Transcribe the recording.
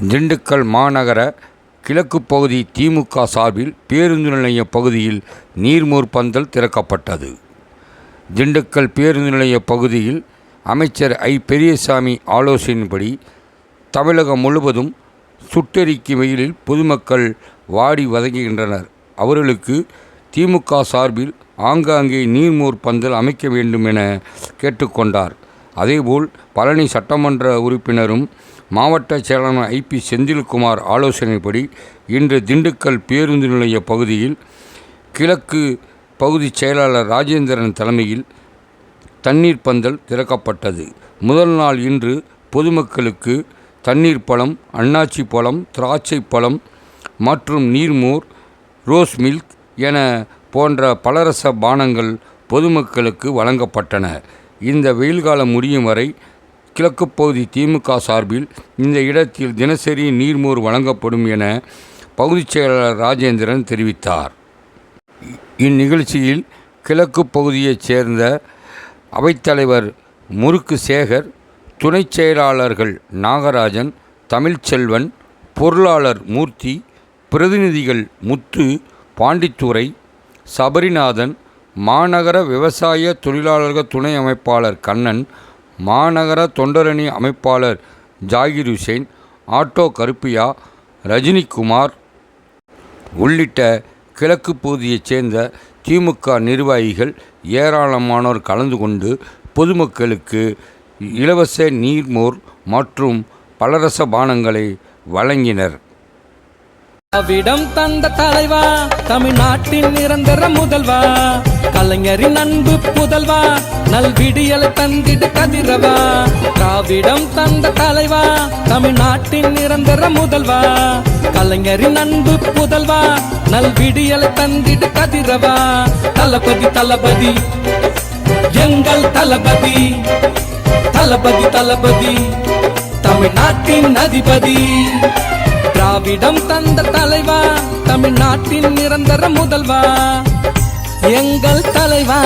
திண்டுக்கல் மாநகர கிழக்கு பகுதி திமுக சார்பில் பேருந்து நிலைய பகுதியில் நீர்மோர் பந்தல் திறக்கப்பட்டது. திண்டுக்கல் பேருந்து நிலைய பகுதியில் அமைச்சர் ஐ. பெரியசாமி ஆலோசனையின்படி தமிழகம் முழுவதும் சுட்டெரிக்கு வெயிலில் பொதுமக்கள் வாடி வதங்குகின்றனர். அவர்களுக்கு திமுக சார்பில் ஆங்காங்கே நீர்மோர் பந்தல் அமைக்க வேண்டும் என கேட்டுக்கொண்டார். அதேபோல் பழனி சட்டமன்ற உறுப்பினரும் மாவட்ட செயலாளர் ஐபி செந்தில்குமார் ஆலோசனைப்படி இன்று திண்டுக்கல் பேருந்து நிலைய பகுதியில் கிழக்கு பகுதி செயலாளர் ராஜேந்திரன் தலைமையில் தண்ணீர் பந்தல் திறக்கப்பட்டது. முதல் நாள் இன்று பொதுமக்களுக்கு தண்ணீர் பழம் அன்னாச்சி பழம் திராட்சை பழம் மற்றும் நீர்மோர் ரோஸ் மில்க் என போன்ற பலரச பானங்கள் பொதுமக்களுக்கு வழங்கப்பட்டன. இந்த வெயில் காலம் முடியும் வரை கிழக்கு பகுதி திமுக சார்பில் இந்த இடத்தில் தினசரி நீர்மோர் வழங்கப்படும் என பகுதிச் செயலாளர் ராஜேந்திரன் தெரிவித்தார். இந்நிகழ்ச்சியில் கிழக்கு பகுதியைச் சேர்ந்த அவைத்தலைவர் முறுக்கு சேகர் துணைச் செயலாளர்கள் நாகராஜன் தமிழ்ச்செல்வன் பொருளாளர் மூர்த்தி பிரதிநிதிகள் முத்து பாண்டித்துரை சபரிநாதன் மாநகர விவசாய தொழிலாளர்கள் துணை அமைப்பாளர் கண்ணன் மாநகர தொண்டரணி அமைப்பாளர் ஜாகிர் ஹுசைன் ஆட்டோ கருப்பியா ரஜினிகுமார் உள்ளிட்ட கிழக்கு பகுதியைச் சேர்ந்த திமுக நிர்வாகிகள் ஏராளமானோர் கலந்து கொண்டு பொதுமக்களுக்கு இலவச நீர்மோர் மற்றும் பலரச பானங்களை வழங்கினர். அவிடம் தந்த தலைவா தமிழ்நாட்டின் நிரந்தர முதல்வா. கலைஞரின் அன்பு புதல்வா நல்விடியலை தந்திடு கதிரவா. திராவிடம் தந்த தலைவா தமிழ்நாட்டின் நிரந்தர முதல்வா. கலைஞரின் அன்பு புதல்வா நல்விடியலை தந்திடு கதிரவா. தளபதி தளபதி எங்கள் தளபதி தளபதி தளபதி தமிழ்நாட்டின் அதிபதி. திராவிடம் தந்த தலைவா தமிழ்நாட்டின் நிரந்தர முதல்வா. எங்கள் தலைவா.